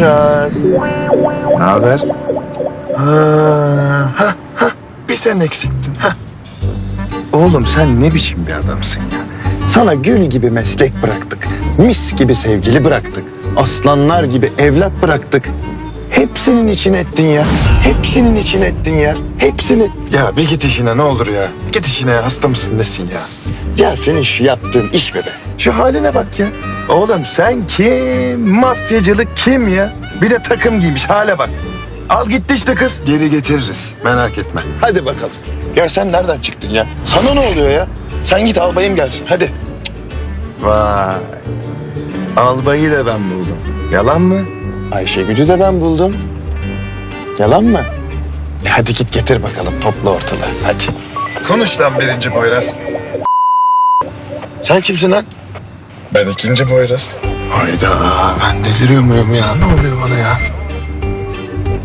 Poyraz. Ne haber? Ha, ha, ha. Bir sen eksiktin. Ha. Oğlum sen ne biçim bir adamsın ya? Sana gül gibi meslek bıraktık. Mis gibi sevgili bıraktık. Aslanlar gibi evlat bıraktık. Hepsinin için ettin ya. Hepsinin için ettin ya. Hepsini. Ya bir git işine ne olur ya. Git işine. Hasta mısın nesin ya? Ya senin şu yaptığın iş mi be? Şu haline bak ya. Oğlum sen kim? Mafyacılık kim ya? Bir de takım giymiş hale bak. Al gitti işte kız. Geri getiririz. Merak etme. Hadi bakalım. Ya sen nereden çıktın ya? Sana ne oluyor ya? Sen git albayım gelsin. Hadi. Vay. Albayı da ben buldum. Yalan mı? Ayşegül'ü de ben buldum. Yalan mı? E hadi git getir bakalım topla ortalığı. Hadi. Konuş lan birinci Poyraz. Sen kimsin lan? Ben ikinci Poyraz. Hayda ben deliriyor muyum ya? Ne oluyor bana ya?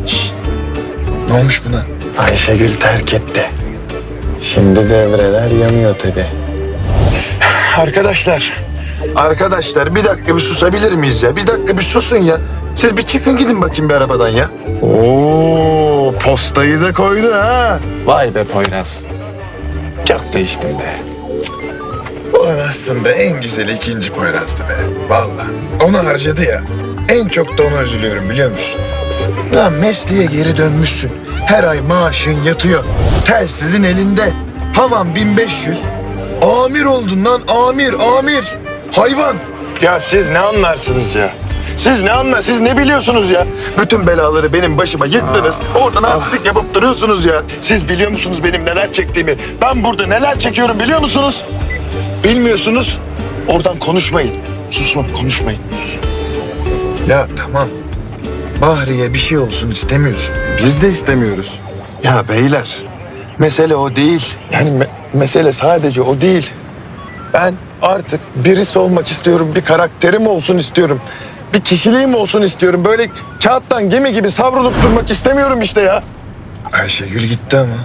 Şşt, Ne olmuş buna? Ayşegül terk etti. Şimdi devreler yanıyor tabii. Arkadaşlar, arkadaşlar bir dakika bir susabilir miyiz ya? Bir dakika bir susun ya. Siz bir çıkın gidin bakayım bir arabadan ya. Oo, postayı da koydu ha. Vay be Poyraz. Çok değiştin be. Ulan aslında en güzeli ikinci Poyraz'dı be. Vallahi. Onu harcadı ya. En çok da ona üzülüyorum biliyor musun? Lan mesleğe geri dönmüşsün. Her ay maaşın yatıyor. Telsizin elinde. Havan 1500. Amir oldun lan amir amir. Hayvan. Ya siz ne anlarsınız ya? Siz ne anlar? Siz ne biliyorsunuz ya? Bütün belaları benim başıma yıktınız. Oradan haksızlık yapıp duruyorsunuz ya. Siz biliyor musunuz benim neler çektiğimi? Ben burada neler çekiyorum biliyor musunuz? Bilmiyorsunuz. Oradan konuşmayın. Susun konuşmayın. Susun. Ya tamam. Bahriye bir şey olsun istemiyorsun. Biz de istemiyoruz. Ya beyler, mesele o değil. Yani me- mesele sadece o değil. Ben artık birisi olmak istiyorum, bir karakterim olsun istiyorum. Bir kişiliğim olsun istiyorum. Böyle kağıttan gemi gibi savrulup durmak istemiyorum işte ya. Ayşegül gitti ama.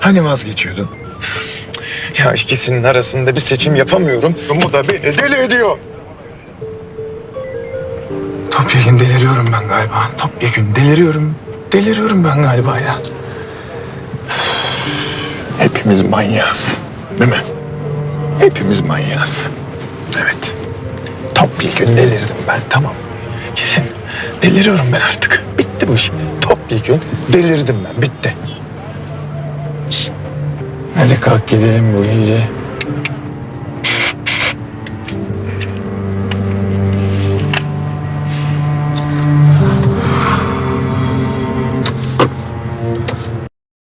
Hani vazgeçiyordun? Ya ikisinin arasında bir seçim yapamıyorum. Bu da beni deli ediyor. Topyekun deliriyorum ben galiba. Topyekun deliriyorum. Deliriyorum ben galiba ya. Hepimiz manyağız. Değil mi? Hepimiz manyağız. Evet. Topyekun delirdim ben tamam. Kesin deliriyorum ben artık. Bitti bu iş. Topyekun delirdim ben. Bitti. Hadi kalk gidelim bu gece.